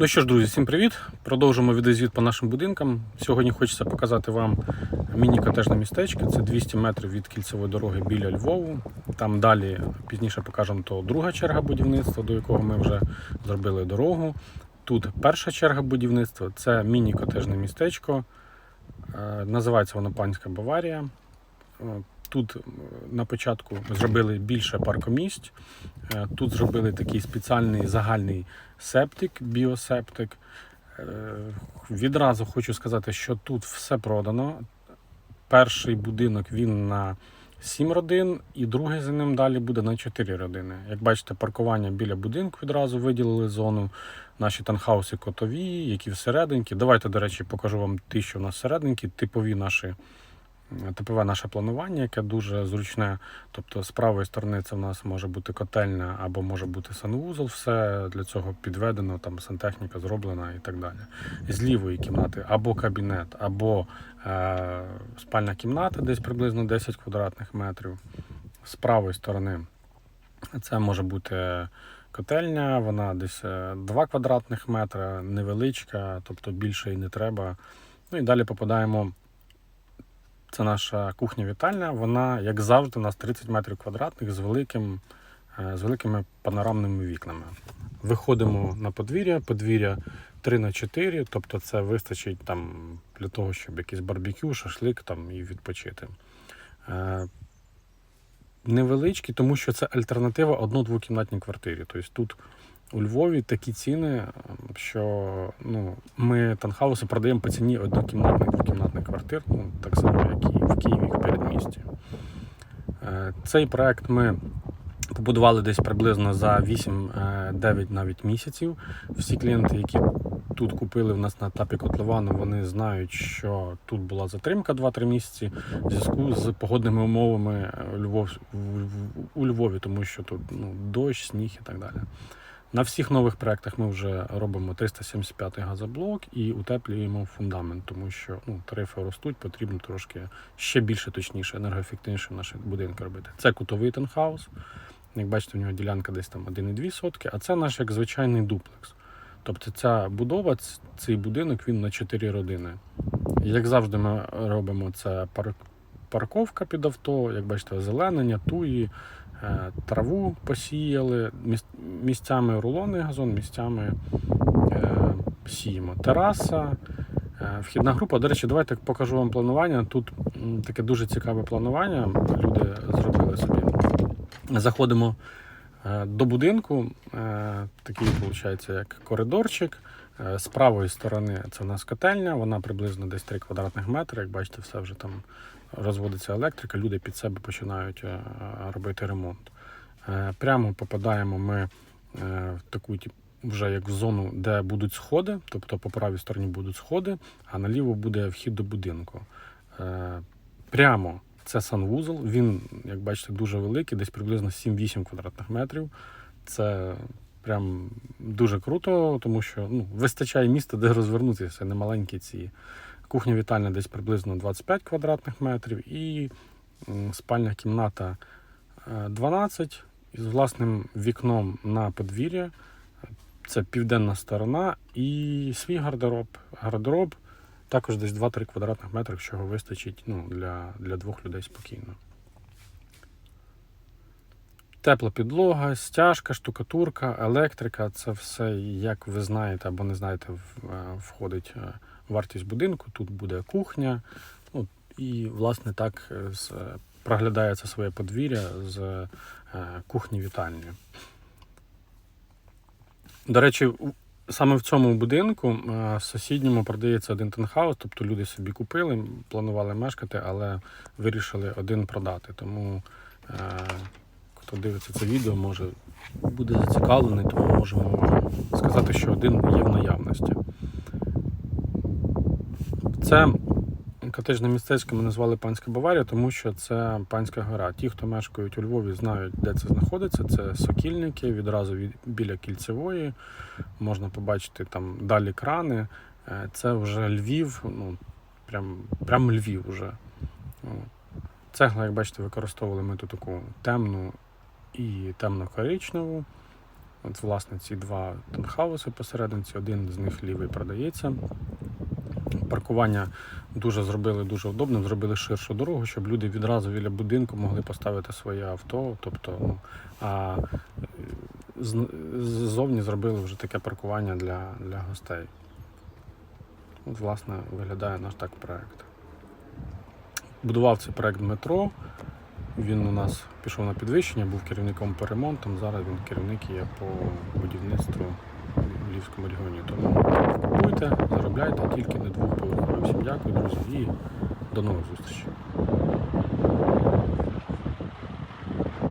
Ну що ж, друзі, всім привіт! Продовжуємо відеозвіт по нашим будинкам. Сьогодні хочеться показати вам міні-котежне містечко. Це 200 метрів від кільцевої дороги біля Львову. Там далі пізніше покажемо то друга черга будівництва, до якого ми вже зробили дорогу. Тут перша черга будівництва це міні-котежне містечко. Е, Називається воно Панська Баварія. Тут на початку зробили більше паркомісць. Е, Тут зробили такий спеціальний загальний септик, біосептик. Е, Відразу хочу сказати, що тут все продано. Перший будинок він на 7 родин, і другий за ним далі буде на 4 родини. Як бачите, паркування біля будинку відразу виділили зону. Наші танхауси котові, які всерединки. Давайте, до речі, покажу вам ті, що в нас всерединки, типові наші. Типове наше планування, яке дуже зручне. Тобто, з правої сторони це в нас може бути котельня або може бути санвузол, все для цього підведено, там сантехніка зроблена і так далі. З лівої кімнати або кабінет, або е, спальна кімната, десь приблизно 10 квадратних метрів. З правої сторони це може бути котельня, вона десь е, 2 квадратних метри, невеличка, тобто більше і не треба. Ну і далі попадаємо. Це наша кухня-вітальня. Вона, як завжди, у нас 30 метрів квадратних з, великим, е, з великими панорамними вікнами. Виходимо на подвір'я, подвір'я 3 на 4 тобто це вистачить там для того, щоб якийсь барбекю, шашлик там і відпочити. Е, Невеличкий, тому що це альтернатива одно-двокімнатній квартирі. Тобто тут у Львові такі ціни, що ну, ми танхауси продаємо по ціні однокімнатних двокімнатних квартир, ну, так само, як і в Києві в передмісті. Е, Цей проект ми побудували десь приблизно за 8-9 навіть місяців. Всі клієнти, які тут купили в нас на етапі котловану, вони знають, що тут була затримка 2-3 місяці в зв'язку з погодними умовами в- у Львові, тому що тут ну, дощ, сніг і так далі. На всіх нових проєктах ми вже робимо 375 газоблок і утеплюємо фундамент, тому що ну, тарифи ростуть, потрібно трошки ще більше, точніше, енергоефективніше наші будинки робити. Це кутовий тенхаус. Як бачите, в нього ділянка десь там 1,2 сотки, а це наш як звичайний дуплекс. Тобто ця будова, цей будинок він на 4 родини. Як завжди, ми робимо це пар- парковка під авто, як бачите, озеленення, туї, траву посіяли, міс- місцями рулонний газон, місцями е, сіємо. Тераса, е, вхідна група. До речі, давайте покажу вам планування. Тут таке дуже цікаве планування. Люди зробили собі. Заходимо е, до будинку. е, Такий, виходить, як коридорчик. Е, З правої сторони це у нас котельня, вона приблизно десь 3 квадратних метри. Як бачите, все вже там розводиться електрика, люди під себе починають е, робити ремонт. Е, Прямо попадаємо ми е, в таку вже як в зону, де будуть сходи, тобто по правій стороні будуть сходи, а наліво буде вхід до будинку. Прямо це санвузол. Він, як бачите, дуже великий, десь приблизно 7-8 квадратних метрів. Це прям дуже круто, тому що ну, вистачає міста, де розвернутися. Не маленькі ці. Кухня вітальня десь приблизно 25 квадратних метрів і спальня кімната е, 12 із власним вікном на подвір'я. Це південна сторона і свій гардероб. Гардероб також десь 2-3 квадратних метри, чого вистачить ну, для, для двох людей спокійно. Тепла підлога, стяжка, штукатурка, електрика це все, як ви знаєте або не знаєте, е, входить е, вартість будинку. Тут буде кухня. Ну, і, власне, так е, з- проглядається своє подвір'я з е, кухні вітальні. До речі, саме в цьому будинку е, в сусідньому продається один тенхаус, тобто люди собі купили, планували мешкати, але вирішили один продати. Тому хто дивиться це відео, може буде зацікавлений, тому можемо сказати, що один є в наявності. Це котежне містечко ми назвали Панська Баварія, тому що це панська гора. Ті, хто мешкають у Львові, знають, де це знаходиться. Це сокільники, відразу від, біля кільцевої. Можна побачити там далі крани. Е, Це вже Львів, ну прям, прям Львів. От. Цегла, як бачите, використовували ми тут таку темну і темно-коричневу. От, власне, ці два танхауси посерединці, один з них лівий продається. Паркування дуже зробили дуже удобним, зробили ширшу дорогу, щоб люди відразу біля будинку могли поставити своє авто. Тобто, ну, а ззовні зробили вже таке паркування для, для гостей. От, власне, виглядає наш так проект. Будував цей проект Дмитро. Він у нас пішов на підвищення, був керівником по ремонтам. Зараз він керівник є по будівництву в Львівському регіоні. Тому купуйте, заробляйте тільки на двох поверхових. Всім дякую, друзі, і до нових зустрічей.